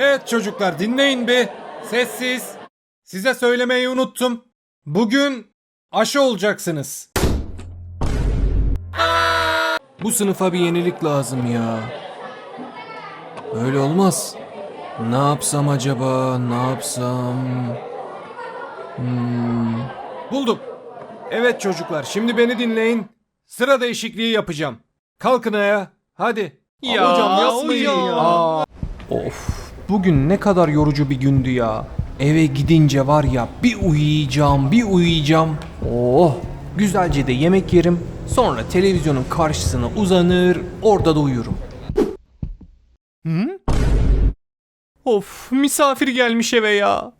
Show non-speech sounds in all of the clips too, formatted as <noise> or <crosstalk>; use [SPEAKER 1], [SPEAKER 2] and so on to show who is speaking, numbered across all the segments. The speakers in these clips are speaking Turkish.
[SPEAKER 1] Evet çocuklar dinleyin bir. Sessiz. Size söylemeyi unuttum. Bugün aşı olacaksınız. Bu sınıfa bir yenilik lazım ya. Öyle olmaz. Ne yapsam acaba? Ne yapsam? Hmm. Buldum. Evet çocuklar şimdi beni dinleyin. Sıra değişikliği yapacağım. Kalkın ayağa. Hadi.
[SPEAKER 2] Ya,
[SPEAKER 1] hocam yapmayın
[SPEAKER 2] hocam.
[SPEAKER 1] ya. Of. Bugün ne kadar yorucu bir gündü ya. Eve gidince var ya bir uyuyacağım bir uyuyacağım. Oh. Güzelce de yemek yerim. Sonra televizyonun karşısına uzanır orada da uyurum. Hı? Of misafir gelmiş eve ya.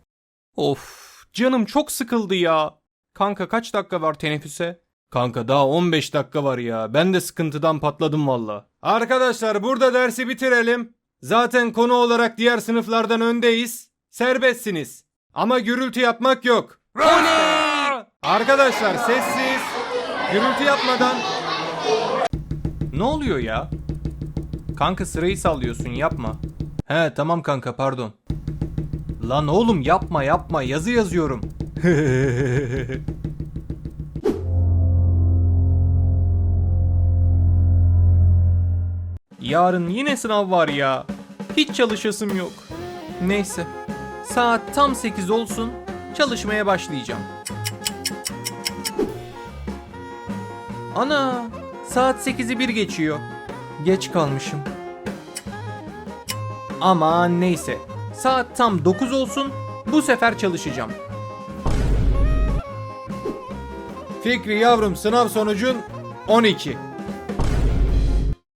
[SPEAKER 1] Of canım çok sıkıldı ya. Kanka kaç dakika var teneffüse? Kanka daha 15 dakika var ya. Ben de sıkıntıdan patladım valla. Arkadaşlar burada dersi bitirelim. Zaten konu olarak diğer sınıflardan öndeyiz. Serbestsiniz. Ama gürültü yapmak yok. Arkadaşlar sessiz. Gürültü yapmadan. Ne oluyor ya? Kanka sırayı sallıyorsun yapma. He tamam kanka pardon. Lan oğlum yapma yapma yazı yazıyorum. <laughs> Yarın yine sınav var ya. Hiç çalışasım yok. Neyse. Saat tam 8 olsun. Çalışmaya başlayacağım. Ana! Saat 8'i bir geçiyor. Geç kalmışım. Ama neyse. Saat tam 9 olsun. Bu sefer çalışacağım. Fikri yavrum sınav sonucun 12.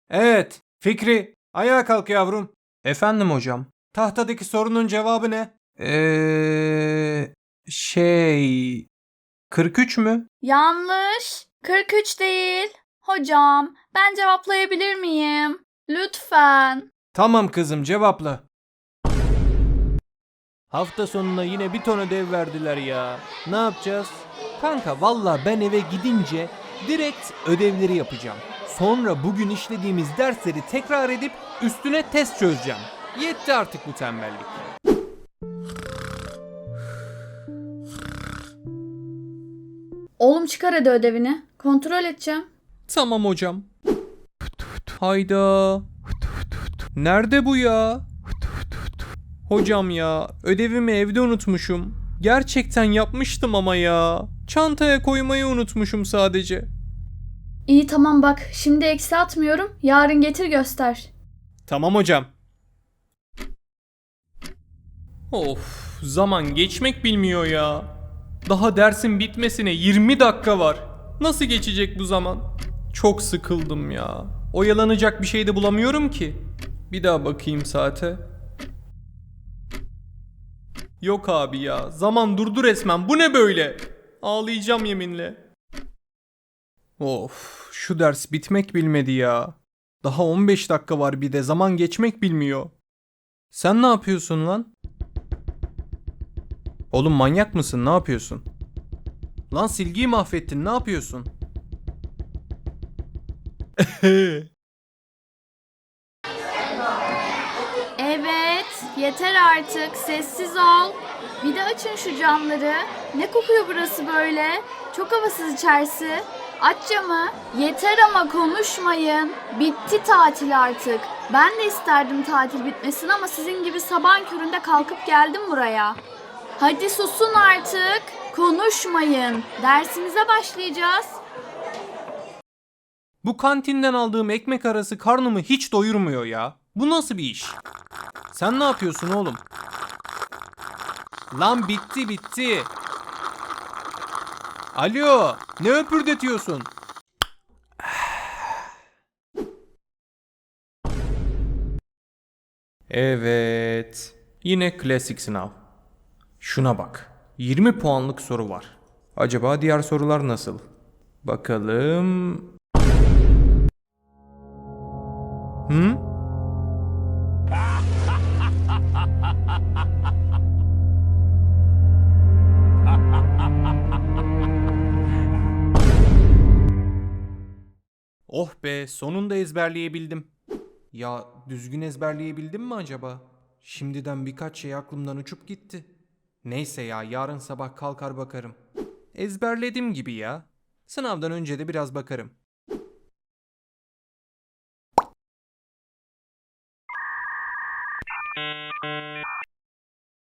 [SPEAKER 1] Evet, Fikri, ayağa kalk yavrum. Efendim hocam. Tahtadaki sorunun cevabı ne? Eee şey 43 mü?
[SPEAKER 3] Yanlış. 43 değil. Hocam, ben cevaplayabilir miyim? Lütfen.
[SPEAKER 1] Tamam kızım cevapla. Hafta sonuna yine bir ton ödev verdiler ya. Ne yapacağız? Kanka valla ben eve gidince direkt ödevleri yapacağım. Sonra bugün işlediğimiz dersleri tekrar edip üstüne test çözeceğim. Yetti artık bu tembellik.
[SPEAKER 3] Oğlum çıkar hadi ödevini. Kontrol edeceğim.
[SPEAKER 1] Tamam hocam. Hayda. Nerede bu ya? Hocam ya, ödevimi evde unutmuşum. Gerçekten yapmıştım ama ya. Çantaya koymayı unutmuşum sadece.
[SPEAKER 3] İyi tamam bak. Şimdi eksi atmıyorum. Yarın getir göster.
[SPEAKER 1] Tamam hocam. Of, zaman geçmek bilmiyor ya. Daha dersin bitmesine 20 dakika var. Nasıl geçecek bu zaman? Çok sıkıldım ya. Oyalanacak bir şey de bulamıyorum ki. Bir daha bakayım saate. Yok abi ya. Zaman durdu resmen. Bu ne böyle? Ağlayacağım yeminle. Of, şu ders bitmek bilmedi ya. Daha 15 dakika var bir de zaman geçmek bilmiyor. Sen ne yapıyorsun lan? Oğlum manyak mısın? Ne yapıyorsun? Lan silgiyi mahvettin. Ne yapıyorsun? <laughs>
[SPEAKER 3] Evet, yeter artık. Sessiz ol. Bir de açın şu camları. Ne kokuyor burası böyle? Çok havasız içerisi. Aç camı. Yeter ama konuşmayın. Bitti tatil artık. Ben de isterdim tatil bitmesin ama sizin gibi sabahın köründe kalkıp geldim buraya. Hadi susun artık. Konuşmayın. Dersimize başlayacağız.
[SPEAKER 1] Bu kantinden aldığım ekmek arası karnımı hiç doyurmuyor ya. Bu nasıl bir iş? Sen ne yapıyorsun oğlum? Lan bitti bitti. Alo, ne öpürdetiyorsun? Evet. Yine klasik sınav. Şuna bak. 20 puanlık soru var. Acaba diğer sorular nasıl? Bakalım. Be sonunda ezberleyebildim. Ya düzgün ezberleyebildim mi acaba? Şimdiden birkaç şey aklımdan uçup gitti. Neyse ya yarın sabah kalkar bakarım. Ezberledim gibi ya. Sınavdan önce de biraz bakarım.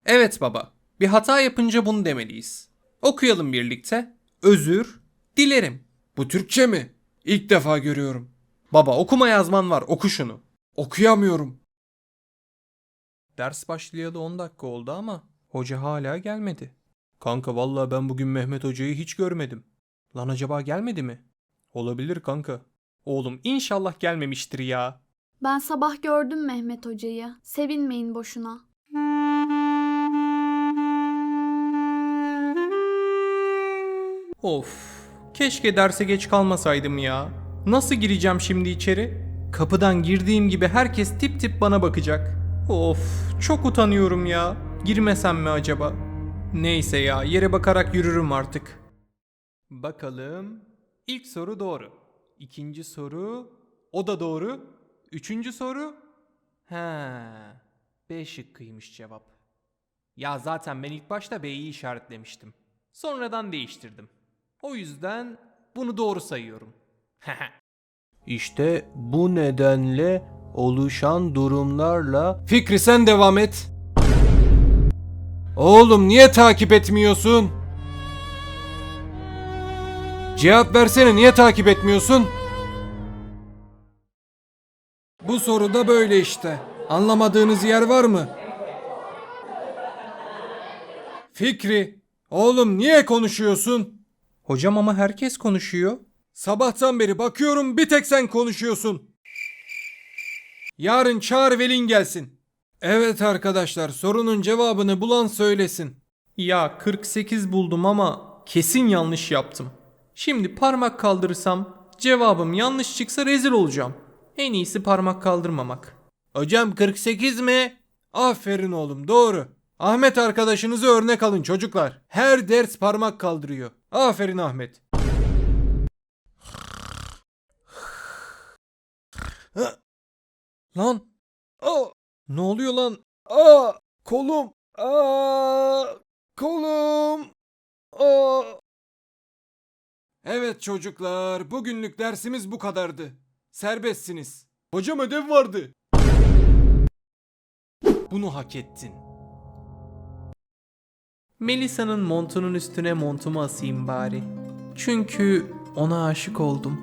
[SPEAKER 1] Evet baba. Bir hata yapınca bunu demeliyiz. Okuyalım birlikte. Özür dilerim. Bu Türkçe mi? İlk defa görüyorum. Baba okuma yazman var. Oku şunu. Okuyamıyorum. Ders başlayalı 10 dakika oldu ama hoca hala gelmedi. Kanka vallahi ben bugün Mehmet hocayı hiç görmedim. Lan acaba gelmedi mi? Olabilir kanka. Oğlum inşallah gelmemiştir ya.
[SPEAKER 3] Ben sabah gördüm Mehmet Hoca'yı. Sevinmeyin boşuna.
[SPEAKER 1] Of. Keşke derse geç kalmasaydım ya. Nasıl gireceğim şimdi içeri? Kapıdan girdiğim gibi herkes tip tip bana bakacak. Of, çok utanıyorum ya. Girmesem mi acaba? Neyse ya, yere bakarak yürürüm artık. Bakalım. İlk soru doğru. İkinci soru, o da doğru. Üçüncü soru, he, B şıkkıymış cevap. Ya zaten ben ilk başta B'yi işaretlemiştim. Sonradan değiştirdim. O yüzden bunu doğru sayıyorum. <laughs>
[SPEAKER 2] İşte bu nedenle oluşan durumlarla Fikri sen devam et. Oğlum niye takip etmiyorsun? Cevap versene niye takip etmiyorsun? Bu soruda böyle işte. Anlamadığınız yer var mı? Fikri, oğlum niye konuşuyorsun?
[SPEAKER 1] Hocam ama herkes konuşuyor.
[SPEAKER 2] Sabahtan beri bakıyorum bir tek sen konuşuyorsun. Yarın çağır velin gelsin. Evet arkadaşlar sorunun cevabını bulan söylesin.
[SPEAKER 1] Ya 48 buldum ama kesin yanlış yaptım. Şimdi parmak kaldırırsam cevabım yanlış çıksa rezil olacağım. En iyisi parmak kaldırmamak.
[SPEAKER 2] Hocam 48 mi? Aferin oğlum doğru. Ahmet arkadaşınızı örnek alın çocuklar. Her ders parmak kaldırıyor. Aferin Ahmet. Lan. Aa, ne oluyor lan? Aa, kolum. Aa, kolum. Aa. Evet çocuklar, bugünlük dersimiz bu kadardı. Serbestsiniz. Hocam ödev vardı. Bunu hak ettin.
[SPEAKER 1] Melisa'nın montunun üstüne montumu asayım bari. Çünkü ona aşık oldum.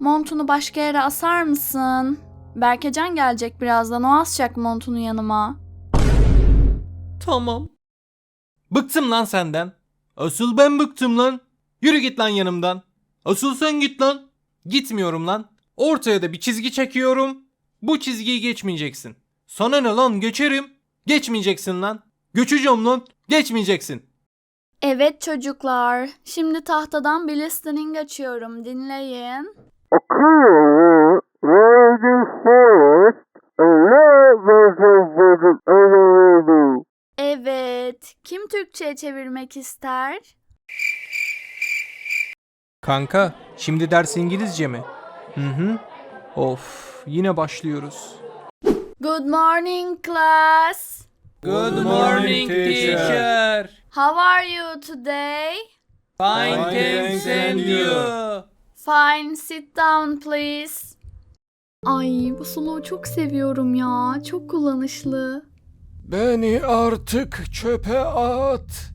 [SPEAKER 3] Montunu başka yere asar mısın? Berkecan gelecek birazdan. O asacak montunu yanıma.
[SPEAKER 1] Tamam.
[SPEAKER 2] Bıktım lan senden. Asıl ben bıktım lan. Yürü git lan yanımdan. Asıl sen git lan.
[SPEAKER 1] Gitmiyorum lan. Ortaya da bir çizgi çekiyorum. Bu çizgiyi geçmeyeceksin.
[SPEAKER 2] Sana ne lan geçerim.
[SPEAKER 1] Geçmeyeceksin lan.
[SPEAKER 2] Göçeceğim lan. Geçmeyeceksin.
[SPEAKER 3] Evet çocuklar. Şimdi tahtadan bir listening açıyorum. Dinleyin. Evet. Kim Türkçe'ye çevirmek ister?
[SPEAKER 1] Kanka, şimdi ders İngilizce mi? Hı hı. Of, yine başlıyoruz.
[SPEAKER 3] Good morning class.
[SPEAKER 2] Good morning, teacher.
[SPEAKER 3] How are you today?
[SPEAKER 1] Fine,
[SPEAKER 2] thanks, and you?
[SPEAKER 3] Fine, sit down please. Ay bu suluğu çok seviyorum ya. Çok kullanışlı.
[SPEAKER 2] Beni artık çöpe at.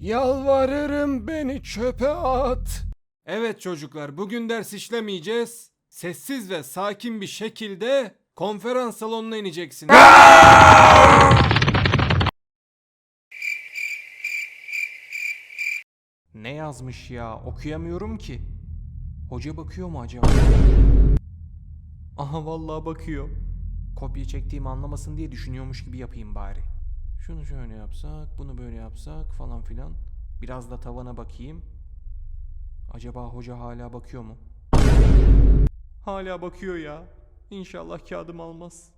[SPEAKER 2] Yalvarırım beni çöpe at. Evet çocuklar bugün ders işlemeyeceğiz. Sessiz ve sakin bir şekilde konferans salonuna ineceksiniz. <laughs>
[SPEAKER 1] Ne yazmış ya? Okuyamıyorum ki. Hoca bakıyor mu acaba? Aha vallahi bakıyor. Kopya çektiğimi anlamasın diye düşünüyormuş gibi yapayım bari. Şunu şöyle yapsak, bunu böyle yapsak falan filan. Biraz da tavana bakayım. Acaba hoca hala bakıyor mu? Hala bakıyor ya. İnşallah kağıdım almaz.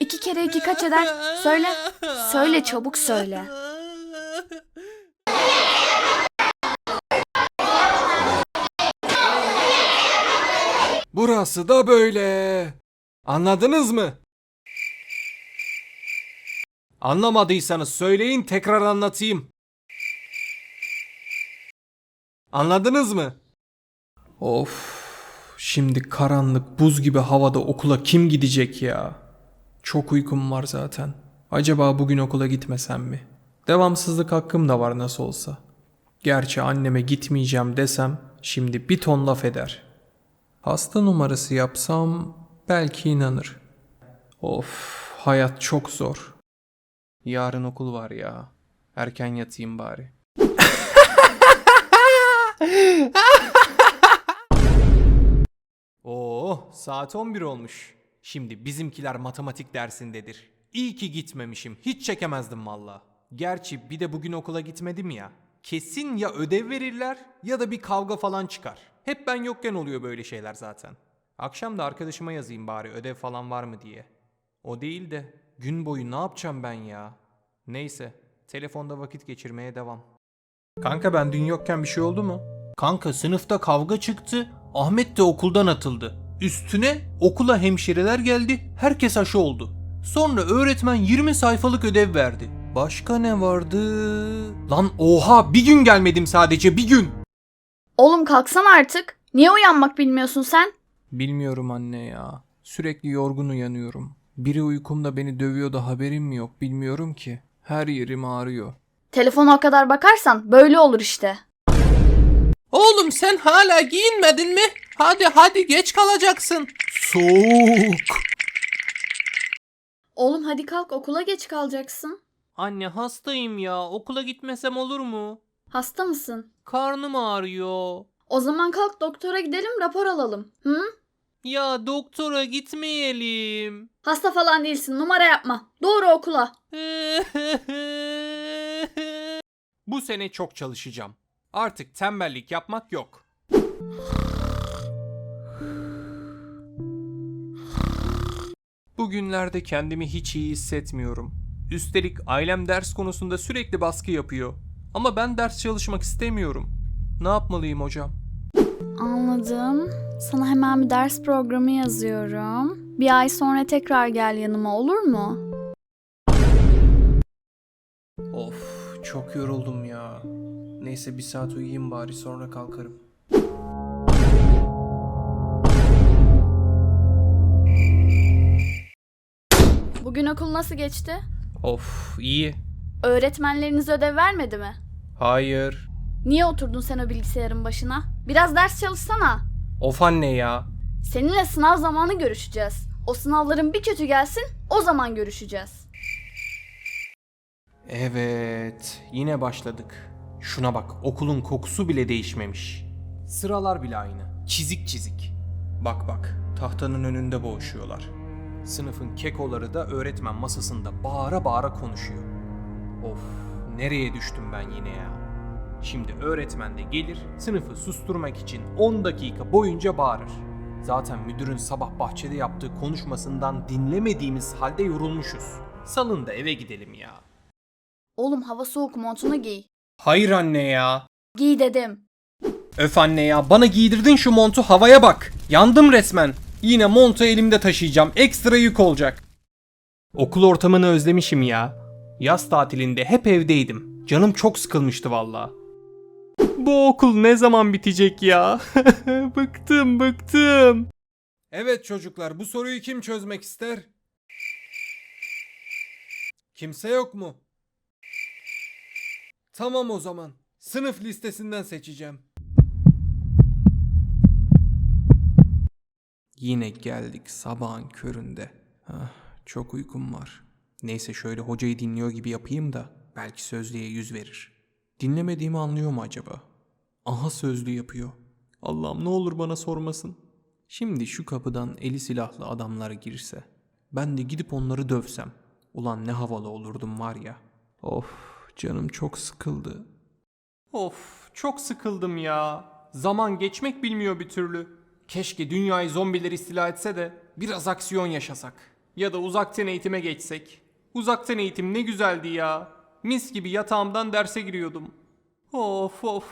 [SPEAKER 3] İki kere iki kaç eder? Söyle. Söyle çabuk söyle. <laughs>
[SPEAKER 2] Burası da böyle. Anladınız mı?
[SPEAKER 1] Anlamadıysanız söyleyin tekrar anlatayım. Anladınız mı?
[SPEAKER 4] Of. Şimdi karanlık buz gibi havada okula kim gidecek ya? Çok uykum var zaten. Acaba bugün okula gitmesem mi? Devamsızlık hakkım da var nasıl olsa. Gerçi anneme gitmeyeceğim desem şimdi bir ton laf eder. Hasta numarası yapsam belki inanır. Of, hayat çok zor. Yarın okul var ya. Erken yatayım bari. <laughs>
[SPEAKER 1] Oo, saat 11 olmuş. Şimdi bizimkiler matematik dersindedir. İyi ki gitmemişim. Hiç çekemezdim valla. Gerçi bir de bugün okula gitmedim ya. Kesin ya ödev verirler ya da bir kavga falan çıkar. Hep ben yokken oluyor böyle şeyler zaten. Akşam da arkadaşıma yazayım bari ödev falan var mı diye. O değil de gün boyu ne yapacağım ben ya? Neyse, telefonda vakit geçirmeye devam.
[SPEAKER 4] Kanka ben dün yokken bir şey oldu mu?
[SPEAKER 1] Kanka sınıfta kavga çıktı. Ahmet de okuldan atıldı. Üstüne okula hemşireler geldi. Herkes aşı oldu. Sonra öğretmen 20 sayfalık ödev verdi. Başka ne vardı? Lan oha bir gün gelmedim sadece bir gün.
[SPEAKER 3] Oğlum kalksan artık. Niye uyanmak bilmiyorsun sen?
[SPEAKER 4] Bilmiyorum anne ya. Sürekli yorgun uyanıyorum. Biri uykumda beni dövüyor da haberim mi yok bilmiyorum ki. Her yerim ağrıyor.
[SPEAKER 3] Telefona o kadar bakarsan böyle olur işte.
[SPEAKER 1] Oğlum sen hala giyinmedin mi? Hadi hadi geç kalacaksın. Soğuk.
[SPEAKER 3] Oğlum hadi kalk okula geç kalacaksın.
[SPEAKER 1] Anne hastayım ya okula gitmesem olur mu?
[SPEAKER 3] Hasta mısın?
[SPEAKER 1] Karnım ağrıyor.
[SPEAKER 3] O zaman kalk doktora gidelim rapor alalım. Hı?
[SPEAKER 1] Ya doktora gitmeyelim.
[SPEAKER 3] Hasta falan değilsin numara yapma. Doğru okula. <laughs>
[SPEAKER 1] Bu sene çok çalışacağım. Artık tembellik yapmak yok.
[SPEAKER 4] Bugünlerde kendimi hiç iyi hissetmiyorum.
[SPEAKER 1] Üstelik ailem ders konusunda sürekli baskı yapıyor. Ama ben ders çalışmak istemiyorum.
[SPEAKER 4] Ne yapmalıyım hocam?
[SPEAKER 3] Anladım. Sana hemen bir ders programı yazıyorum. Bir ay sonra tekrar gel yanıma olur mu?
[SPEAKER 4] Of çok yoruldum ya. Neyse bir saat uyuyayım bari sonra kalkarım.
[SPEAKER 3] Bugün okul nasıl geçti?
[SPEAKER 4] Of iyi.
[SPEAKER 3] Öğretmenleriniz ödev vermedi mi?
[SPEAKER 4] Hayır.
[SPEAKER 3] Niye oturdun sen o bilgisayarın başına? Biraz ders çalışsana.
[SPEAKER 4] Of anne ya.
[SPEAKER 3] Seninle sınav zamanı görüşeceğiz. O sınavların bir kötü gelsin, o zaman görüşeceğiz.
[SPEAKER 1] Evet, yine başladık. Şuna bak, okulun kokusu bile değişmemiş. Sıralar bile aynı. Çizik çizik. Bak bak, tahtanın önünde boğuşuyorlar. Sınıfın kekoları da öğretmen masasında bağıra bağıra konuşuyor. Of, nereye düştüm ben yine ya? Şimdi öğretmen de gelir, sınıfı susturmak için 10 dakika boyunca bağırır. Zaten müdürün sabah bahçede yaptığı konuşmasından dinlemediğimiz halde yorulmuşuz. Salın da eve gidelim ya.
[SPEAKER 3] Oğlum hava soğuk montunu giy.
[SPEAKER 1] Hayır anne ya.
[SPEAKER 3] Giy dedim.
[SPEAKER 1] Öf anne ya bana giydirdin şu montu havaya bak. Yandım resmen. Yine montu elimde taşıyacağım. Ekstra yük olacak. Okul ortamını özlemişim ya. Yaz tatilinde hep evdeydim. Canım çok sıkılmıştı valla. Bu okul ne zaman bitecek ya? <laughs> bıktım bıktım. Evet çocuklar bu soruyu kim çözmek ister? Kimse yok mu? Tamam o zaman. Sınıf listesinden seçeceğim.
[SPEAKER 4] Yine geldik sabahın köründe. Ah, çok uykum var. Neyse şöyle hocayı dinliyor gibi yapayım da belki sözlüğe yüz verir. Dinlemediğimi anlıyor mu acaba? Aha sözlü yapıyor. Allah'ım ne olur bana sormasın. Şimdi şu kapıdan eli silahlı adamlar girse. Ben de gidip onları dövsem. Ulan ne havalı olurdum var ya. Of canım çok sıkıldı.
[SPEAKER 1] Of çok sıkıldım ya. Zaman geçmek bilmiyor bir türlü. Keşke dünyayı zombiler istila etse de biraz aksiyon yaşasak. Ya da uzaktan eğitime geçsek. Uzaktan eğitim ne güzeldi ya. Mis gibi yatağımdan derse giriyordum. Of of.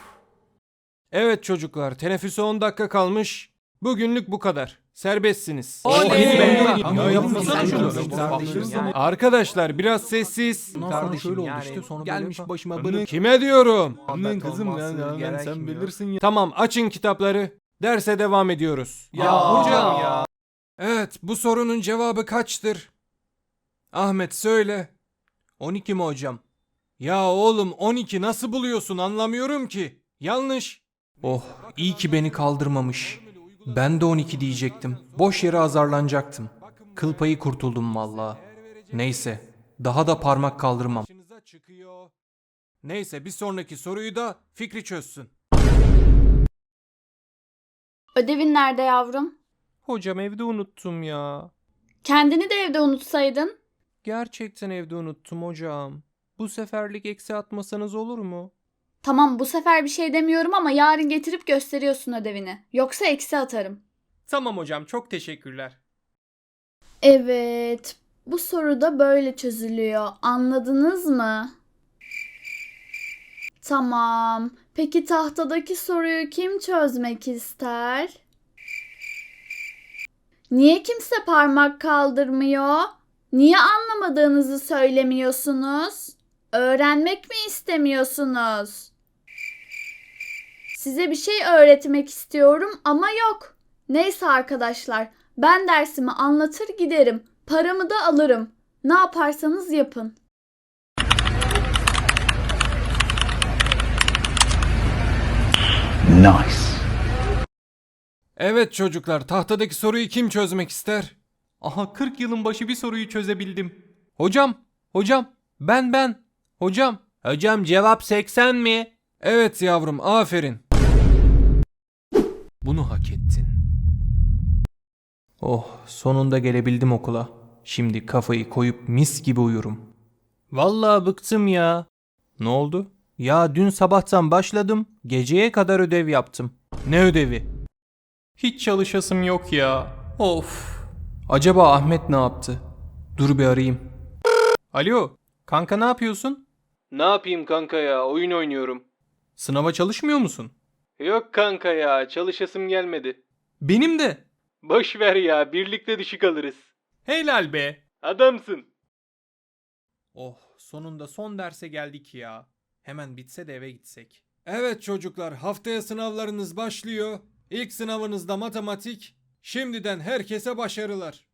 [SPEAKER 1] Evet çocuklar teneffüse 10 dakika kalmış. Bugünlük bu kadar.
[SPEAKER 2] Serbestsiniz. Arkadaşlar biraz sessiz.
[SPEAKER 1] Ondan sonra şöyle oldu işte sonra gelmiş başıma bırık.
[SPEAKER 2] Kime diyorum?
[SPEAKER 1] Annen
[SPEAKER 2] kızım sen bilirsin ya. Tamam açın kitapları. Derse devam ediyoruz.
[SPEAKER 1] Ya hocam ya.
[SPEAKER 2] Evet bu sorunun cevabı kaçtır? Ahmet söyle.
[SPEAKER 1] 12 mi hocam?
[SPEAKER 2] Ya oğlum 12 nasıl buluyorsun anlamıyorum ki. Yanlış.
[SPEAKER 1] Oh iyi ki beni kaldırmamış. Ben de 12 diyecektim. Boş yere azarlanacaktım. Kıl payı kurtuldum valla. Neyse daha da parmak kaldırmam.
[SPEAKER 2] Neyse bir sonraki soruyu da Fikri çözsün.
[SPEAKER 3] Ödevin nerede yavrum?
[SPEAKER 1] Hocam evde unuttum ya.
[SPEAKER 3] Kendini de evde unutsaydın.
[SPEAKER 1] Gerçekten evde unuttum hocam. Bu seferlik eksi atmasanız olur mu?
[SPEAKER 3] Tamam bu sefer bir şey demiyorum ama yarın getirip gösteriyorsun ödevini. Yoksa eksi atarım.
[SPEAKER 1] Tamam hocam çok teşekkürler.
[SPEAKER 3] Evet. Bu soru da böyle çözülüyor. Anladınız mı? Tamam. Peki tahtadaki soruyu kim çözmek ister? Niye kimse parmak kaldırmıyor? Niye anlamadığınızı söylemiyorsunuz? Öğrenmek mi istemiyorsunuz? Size bir şey öğretmek istiyorum ama yok. Neyse arkadaşlar, ben dersimi anlatır giderim. Paramı da alırım. Ne yaparsanız yapın.
[SPEAKER 5] Nice.
[SPEAKER 2] Evet çocuklar tahtadaki soruyu kim çözmek ister?
[SPEAKER 1] Aha 40 yılın başı bir soruyu çözebildim. Hocam, hocam, ben ben. Hocam. Hocam cevap 80 mi?
[SPEAKER 2] Evet yavrum aferin.
[SPEAKER 1] Bunu hak ettin. Oh, sonunda gelebildim okula. Şimdi kafayı koyup mis gibi uyurum. Vallahi bıktım ya. Ne oldu? Ya dün sabahtan başladım, geceye kadar ödev yaptım. Ne ödevi? Hiç çalışasım yok ya. Of. Acaba Ahmet ne yaptı? Dur bir arayayım. Alo, kanka ne yapıyorsun?
[SPEAKER 2] Ne yapayım kanka ya oyun oynuyorum.
[SPEAKER 1] Sınava çalışmıyor musun?
[SPEAKER 2] Yok kanka ya çalışasım gelmedi.
[SPEAKER 1] Benim de.
[SPEAKER 2] Boş ver ya birlikte düşük alırız.
[SPEAKER 1] Helal be.
[SPEAKER 2] Adamsın.
[SPEAKER 1] Oh, sonunda son derse geldik ya. Hemen bitse de eve gitsek.
[SPEAKER 2] Evet çocuklar haftaya sınavlarınız başlıyor. İlk sınavınız da matematik. Şimdiden herkese başarılar.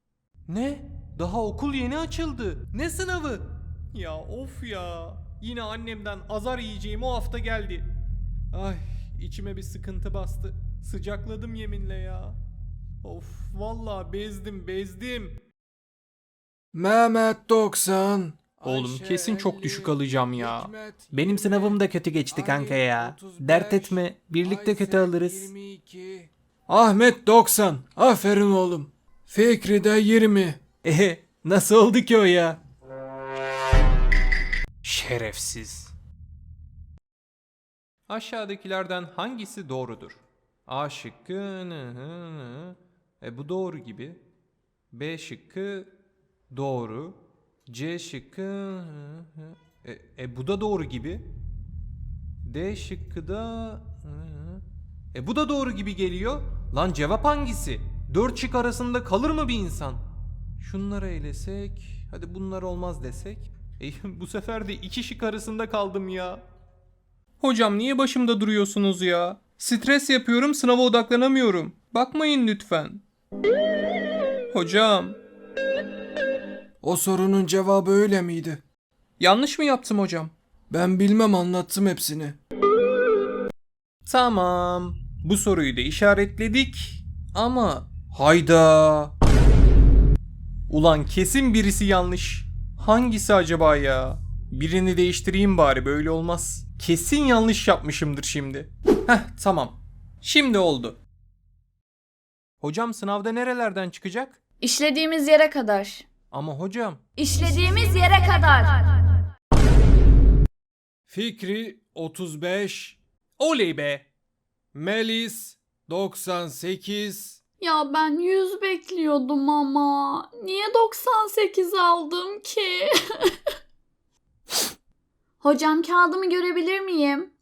[SPEAKER 1] Ne? Daha okul yeni açıldı. Ne sınavı? Ya of ya. Yine annemden azar yiyeceğim o hafta geldi. Ay içime bir sıkıntı bastı. Sıcakladım yeminle ya. Of vallahi bezdim bezdim.
[SPEAKER 2] Mehmet 90.
[SPEAKER 1] Oğlum, kesin çok
[SPEAKER 2] 50,
[SPEAKER 1] düşük alacağım ya. Benim
[SPEAKER 2] 20,
[SPEAKER 1] sınavım da kötü geçti kanka ya.
[SPEAKER 2] Ali 35,
[SPEAKER 1] Dert etme, birlikte kötü alırız.
[SPEAKER 2] 22. Ahmet 90. Aferin oğlum. Fikri de 20. <laughs>
[SPEAKER 1] Ehe, nasıl oldu ki o ya? Şerefsiz. Aşağıdakilerden hangisi doğrudur? A şıkkı nı hı nı. E bu doğru gibi. B şıkkı doğru. C şıkkı. E, e bu da doğru gibi. D şıkkı da. E bu da doğru gibi geliyor. Lan cevap hangisi? Dört şık arasında kalır mı bir insan? Şunları eylesek, hadi bunlar olmaz desek. E, <laughs> bu sefer de iki şık arasında kaldım ya. Hocam niye başımda duruyorsunuz ya? Stres yapıyorum, sınava odaklanamıyorum. Bakmayın lütfen. Hocam,
[SPEAKER 2] O sorunun cevabı öyle miydi?
[SPEAKER 1] yanlış mı yaptım hocam?
[SPEAKER 2] Ben bilmem anlattım hepsini.
[SPEAKER 1] Tamam. Bu soruyu da işaretledik. Ama hayda. Ulan kesin birisi yanlış. Hangisi acaba ya? Birini değiştireyim bari böyle olmaz. Kesin yanlış yapmışımdır şimdi. Heh tamam. Şimdi oldu. Hocam sınavda nerelerden çıkacak?
[SPEAKER 3] İşlediğimiz yere kadar.
[SPEAKER 1] Ama hocam.
[SPEAKER 3] İşlediğimiz yere kadar.
[SPEAKER 2] Fikri 35.
[SPEAKER 1] Oley be.
[SPEAKER 2] Melis 98.
[SPEAKER 3] Ya ben 100 bekliyordum ama. Niye 98 aldım ki? <laughs> Hocam kağıdımı görebilir miyim?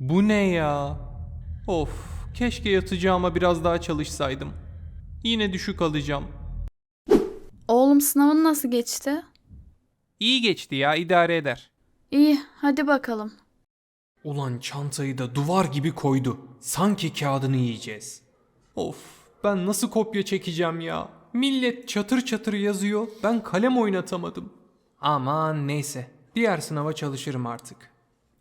[SPEAKER 1] Bu ne ya? Of
[SPEAKER 2] Keşke yatacağıma biraz daha çalışsaydım. Yine düşük alacağım.
[SPEAKER 3] Oğlum sınavın nasıl geçti?
[SPEAKER 2] İyi geçti ya idare eder.
[SPEAKER 3] İyi, hadi bakalım.
[SPEAKER 1] Ulan çantayı da duvar gibi koydu. Sanki kağıdını yiyeceğiz.
[SPEAKER 2] Of ben nasıl kopya çekeceğim ya? Millet çatır çatır yazıyor. Ben kalem oynatamadım.
[SPEAKER 1] Aman neyse. Diğer sınava çalışırım artık.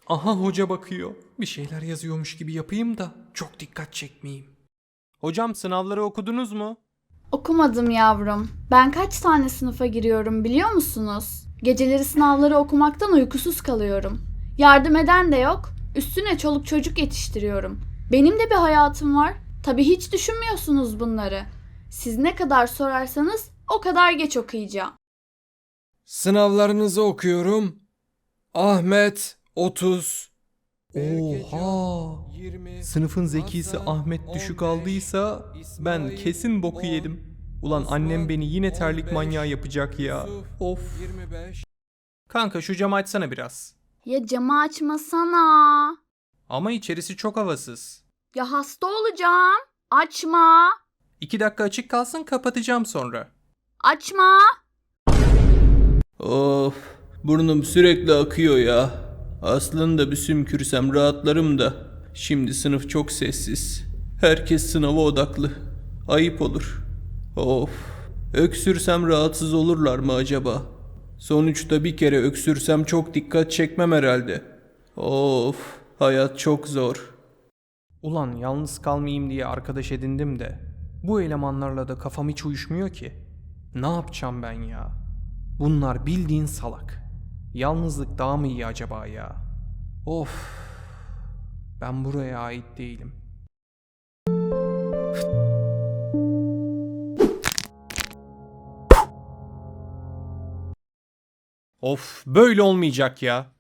[SPEAKER 2] Aha hoca bakıyor.
[SPEAKER 1] Bir şeyler yazıyormuş gibi yapayım da çok dikkat çekmeyeyim.
[SPEAKER 2] Hocam sınavları okudunuz mu?
[SPEAKER 3] Okumadım yavrum. Ben kaç tane sınıfa giriyorum biliyor musunuz? Geceleri sınavları okumaktan uykusuz kalıyorum. Yardım eden de yok. Üstüne çoluk çocuk yetiştiriyorum. Benim de bir hayatım var. Tabii hiç düşünmüyorsunuz bunları. Siz ne kadar sorarsanız o kadar geç okuyacağım.
[SPEAKER 1] Sınavlarınızı okuyorum. Ahmet 30.
[SPEAKER 2] Oha! Sınıfın zekisi Ahmet düşük aldıysa ben kesin boku yedim. Ulan annem beni yine terlik manyağı yapacak ya. Of. Kanka şu camı açsana biraz.
[SPEAKER 3] Ya camı açmasana.
[SPEAKER 2] Ama içerisi çok havasız.
[SPEAKER 3] Ya hasta olacağım. Açma.
[SPEAKER 2] İki dakika açık kalsın kapatacağım sonra.
[SPEAKER 3] Açma.
[SPEAKER 5] Of, burnum sürekli akıyor ya. Aslında bir sümkürsem rahatlarım da. Şimdi sınıf çok sessiz. Herkes sınava odaklı. Ayıp olur. Of, öksürsem rahatsız olurlar mı acaba? Sonuçta bir kere öksürsem çok dikkat çekmem herhalde. Of, hayat çok zor.
[SPEAKER 1] Ulan yalnız kalmayayım diye arkadaş edindim de bu elemanlarla da kafam hiç uyuşmuyor ki. Ne yapacağım ben ya? Bunlar bildiğin salak. Yalnızlık daha mı iyi acaba ya? Of. Ben buraya ait değilim.
[SPEAKER 2] Of böyle olmayacak ya.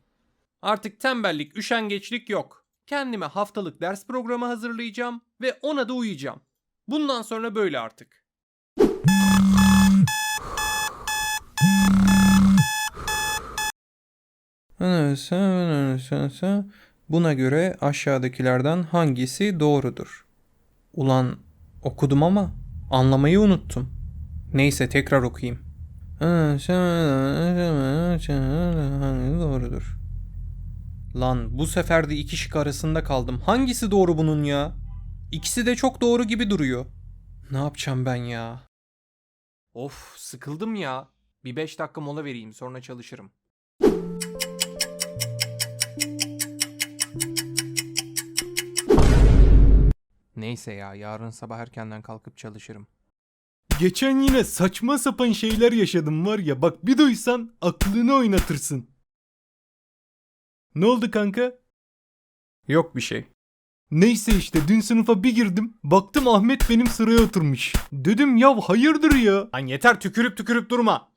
[SPEAKER 2] Artık tembellik, üşengeçlik yok. Kendime haftalık ders programı hazırlayacağım ve ona da uyuyacağım. Bundan sonra böyle artık.
[SPEAKER 1] Buna göre aşağıdakilerden hangisi doğrudur? Ulan okudum ama anlamayı unuttum. Neyse tekrar okuyayım. doğrudur? Lan bu sefer de iki şık arasında kaldım. Hangisi doğru bunun ya? İkisi de çok doğru gibi duruyor. Ne yapacağım ben ya?
[SPEAKER 2] Of sıkıldım ya. Bir 5 dakika mola vereyim sonra çalışırım.
[SPEAKER 1] Neyse ya yarın sabah erkenden kalkıp çalışırım.
[SPEAKER 6] Geçen yine saçma sapan şeyler yaşadım var ya bak bir duysan aklını oynatırsın. Ne oldu kanka?
[SPEAKER 2] Yok bir şey.
[SPEAKER 6] Neyse işte dün sınıfa bir girdim baktım Ahmet benim sıraya oturmuş. Dedim ya hayırdır ya.
[SPEAKER 2] Lan yeter tükürüp tükürüp durma.